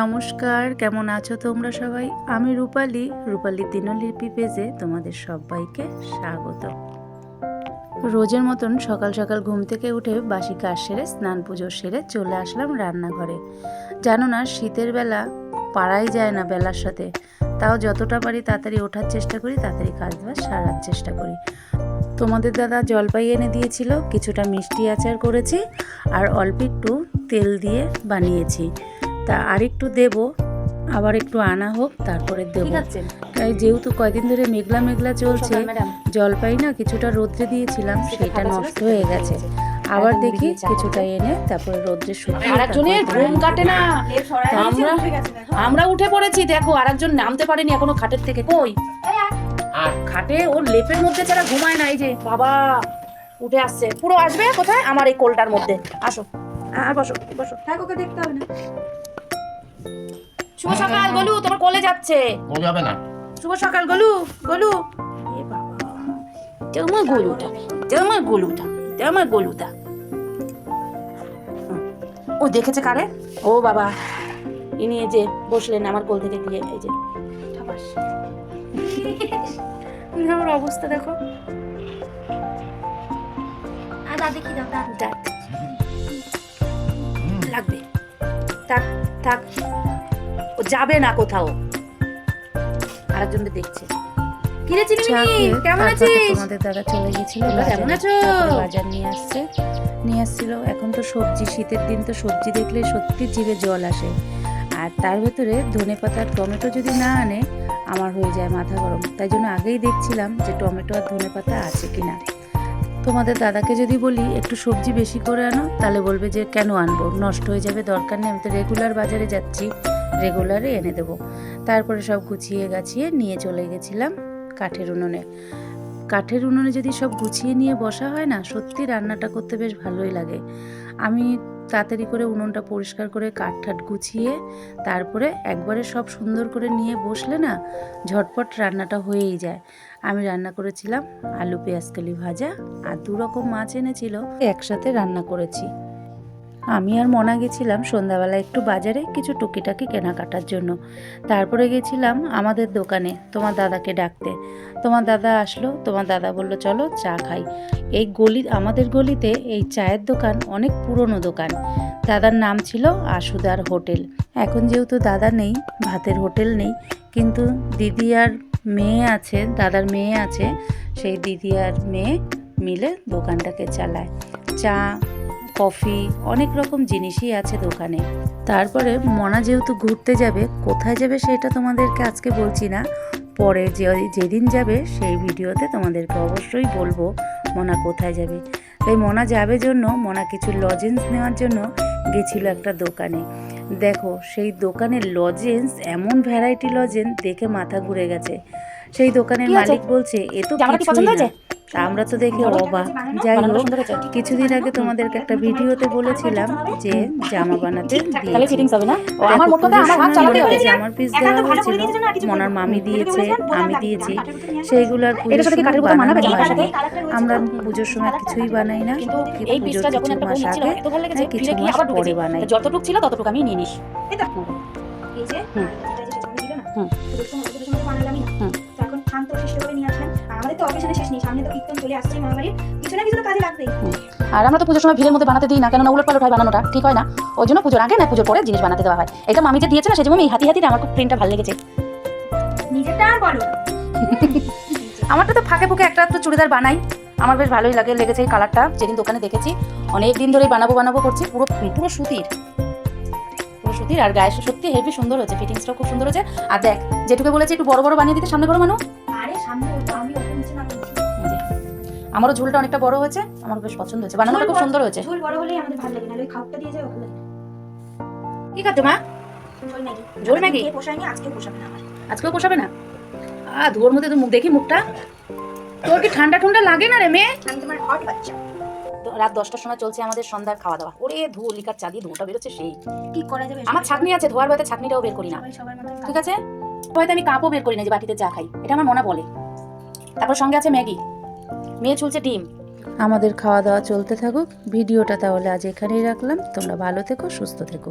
নমস্কার, কেমন আছো তোমরা সবাই? আমি রূপালী রূপালী দিনলিপি পেজে তোমাদের সবাইকে স্বাগত। রোজের মতন সকাল সকাল ঘুম থেকে উঠে বাসি কাজ সেরে, স্নান পুজো সেরে চলে আসলাম রান্নাঘরে। জানো না, শীতের বেলা পারাই যায় না বেলার সাথে। তাও যতটা পারি তাড়াতাড়ি ওঠার চেষ্টা করি, তাড়াতাড়ি কাজ বাজ সারার চেষ্টা করি। তোমাদের দাদা জলপাই এনে দিয়েছিল, কিছুটা মিষ্টি আচার করেছি আর অল্প একটু তেল দিয়ে বানিয়েছি। তা আরেকটু দেব আবার একটু আনা হোক তারপরে দেব। তাই যেহেতু কয়দিন ধরে মেঘলা মেঘলা চলছে জলপাই না কিছুটা রোদ্রে দিয়েছিলাম সেটা নষ্ট হয়ে গেছে। আবার দেখি কিছুটা এনে তারপরে রোদ্রে শুকিয়ে আরেকজনের ঘুম কাটে না। আমরা আমরা উঠে পড়েছি দেখো আরেকজন নামতে পারেনি এখনও খাটের থেকে। কই? আর খাটে ওর লেপের মধ্যে ছাড়া ঘুমায় না এই যে বাবা উঠে আসছে। পুরো আসবে কোথায়? আমার এই কোলটার মধ্যে। আসো। আর বসো বসো। ওকে দেখতে হবে না। শুভ সকাল গলু তোমার কোলে যাচ্ছে। ও যাবে না। শুভ সকাল গলু গলু। এ বাবা তোমার গলুটা তোমার গলুটা তোমার গলুটা। হুম। ও দেখেছে কারে? ও বাবা ইনি এই যে বসলেন আমার কোল থেকে গিয়ে এই যে। ঠাপাস। আমার অবস্থা দেখো। আর দাদি কি দাও লাগবে। থাক থাক। ও যাবে না কোথাও। আরেকজনকে দেখছে। কিরে চিনি কেমন আছিস? তোমাদের দাদা চলে গেছিল কেমন আছো? বাজার নিয়ে আসছে। নিয়ে আসছিল। এখন তো সবজি শীতের দিন তো সবজি দেখলে সত্যি জিভে জল আসে। আর তার ভেতরে ধনে পাতা টমেটো যদি না আনে আমার হয়ে যায় মাথা গরম। তাই জন্য আগেই দেখছিলাম যে টমেটো আর ধনে পাতা আছে কিনা। তোমাদের দাদাকে যদি বলি, একটু সবজি বেশি করে আনো, তাহলে বলবে যে, কেন আনব? নষ্ট হয়ে যাবে, দরকার নেই, আমি তো রেগুলার বাজারে যাচ্ছি রেগুলারে এনে দেবো। তারপরে সব গুছিয়ে গাছিয়ে নিয়ে চলে গেছিলাম কাঠের উনুনে। কাঠের উনুনে যদি সব গুছিয়ে নিয়ে বসা হয় না, সত্যি রান্নাটা করতে বেশ ভালোই লাগে। আমি তাড়াতাড়ি করে উনুনটা পরিষ্কার করে কাঠ ঠাট গুছিয়ে, তারপরে একবারে সব সুন্দর করে নিয়ে বসলে না, ঝটপট রান্নাটা হয়েই যায়। আমি রান্না করেছিলাম আলু পেঁয়াজকালি ভাজা আর দু রকম মাছ এনেছিল, একসাথে রান্না করেছি। আমি আর মনা গেছিলাম সন্ধ্যাবেলা একটু বাজারে কিছু টুকিটাকি কেনাকাটার জন্য। তারপরে গেছিলাম আমাদের দোকানে তোমার দাদাকে ডাকতে। তোমার দাদা আসলো, তোমার দাদা বলল, চলো চা খাই। এই গলি, আমাদের গলিতে এই চায়ের দোকান অনেক পুরনো দোকান। দাদার নাম ছিল আশুদার হোটেল। এখন যেহেতু দাদা নেই, ভাতের হোটেল নেই, কিন্তু দিদি আর মেয়ে আছে, দাদার মেয়ে আছে, সেই দিদি আর মেয়ে মিলে দোকানটাকে চালায়। চা কফি অনেক রকম জিনিসই আছে দোকানে। তারপরে মনা যেহেতু ঘুরতে যাবে কোথায় যাবে সেটা তোমাদেরকে আজকে বলছি না। পরে যে যেদিন যাবে সেই ভিডিওতে তোমাদেরকে অবশ্যই বলব মনা কোথায় যাবে। তাই মনা যাবে জন্য মনা কিছু লজেন্স নেওয়ার জন্য গেছিল একটা দোকানে। দেখো সেই দোকানের লজেন্স এমন ভ্যারাইটি লজেন্স দেখে মাথা ঘুরে গেছে। সেই দোকানের মালিক বলছে এ তো কিছুই না? তা আমরা তো দেখে অবাক। যাই হোক কিছুদিন আগে তোমাদেরকে একটা ভিডিওতে বলেছিলাম যে জামা বানাতে জামার পিস দেওয়া হয়েছিল মনার মামি দিয়েছে আমি দিয়েছি। সেইগুলো আর? আমরা পুজোর সময় কিছুই বানাই না পুজোর কিছু মাস আগে হ্যাঁ, কিছু মাস পরে বানাই। যতটুকু ছিল ততটুকু আমি নিয়ে নিস। এই যে হুম। হুম। না। হুম। তো এখন খান তো সৃষ্ট করে নিয়ে আসলেন তো শেষ নেই সামনে তো কীর্তন চলে আসছে মামাবাড়ির কিছু না কিছু তো কাজে লাগবেই। আর আমরা তো পুজোর সময় ভিড়ের মধ্যে বানাতে দিই না কেননা উলট পালট হয় বানানোটা ঠিক হয় না? ওই জন্য পুজোর আগে না পুজোর পরে জিনিস বানাতে দেওয়া হয়। এটা মামি যে দিয়েছে না সেজন্য এই হাতি হাতিটা আমার খুব প্রিন্টটা ভালো লেগেছে। নিজেরটা আর বলো। আমারটা তো ফাঁকে ফুঁকে একটা একটু চুড়িদার বানাই। আমার বেশ ভালোই লাগে লেগেছে এই কালারটা যেদিন দোকানে দেখেছি। অনেক দিন ধরেই বানাবো বানাবো করছি পুরো পুরো সুতির। পুরো সুতির আর গায়ে সত্যি হেভি সুন্দর হয়েছে ফিটিংসটাও খুব সুন্দর হয়েছে। আর দেখ যেটুকু বলেছি একটু বড় বড় বানিয়ে দিতে সামনে বড় মানু আরে সামনে তো আমি আমারও ঝুলটা অনেকটা বড় হয়েছে আমার বেশ পছন্দ হয়েছে। বানানোটা খুব সুন্দর হয়েছে। ঝোল বড় হলেই আমাদের ভালো লাগে না ওই খাওয়াটা দিয়ে যায় কি খাচ্ছো মা? ঝোল ম্যাগি। ঝোল ম্যাগি? পোষায়নি আজকে পোষাবে না আমার আজকেও পোষাবে না? আ ধোয়ার মধ্যে তো মুখ দেখি মুখটা। তোর কি ঠান্ডা ঠান্ডা লাগে না রে মেয়ে? আমি তোমার হট বাচ্চা। রাত দশটার সময় চলছে আমাদের সন্ধ্যার খাওয়া দাওয়া। ওরে ধুয়ো লিকার চা দিয়ে ধোঁটা বেরোচ্ছে সেই। কি করা যাবে? আমার ছাকনি আছে ধোয়ার বেলাতে ছাকনিটাও বের করি না। ঠিক আছে? হয়তো আমি কাপও বের করি না যে বাটিতে চা খাই। এটা আমার মনে বলে। তারপর সঙ্গে আছে ম্যাগি। মেয়ে চলছে ডিম। আমাদের খাওয়া দাওয়া চলতে থাকুক, ভিডিওটা তাহলে আজ এখানেই রাখলাম। তোমরা ভালো থেকো, সুস্থ থেকো।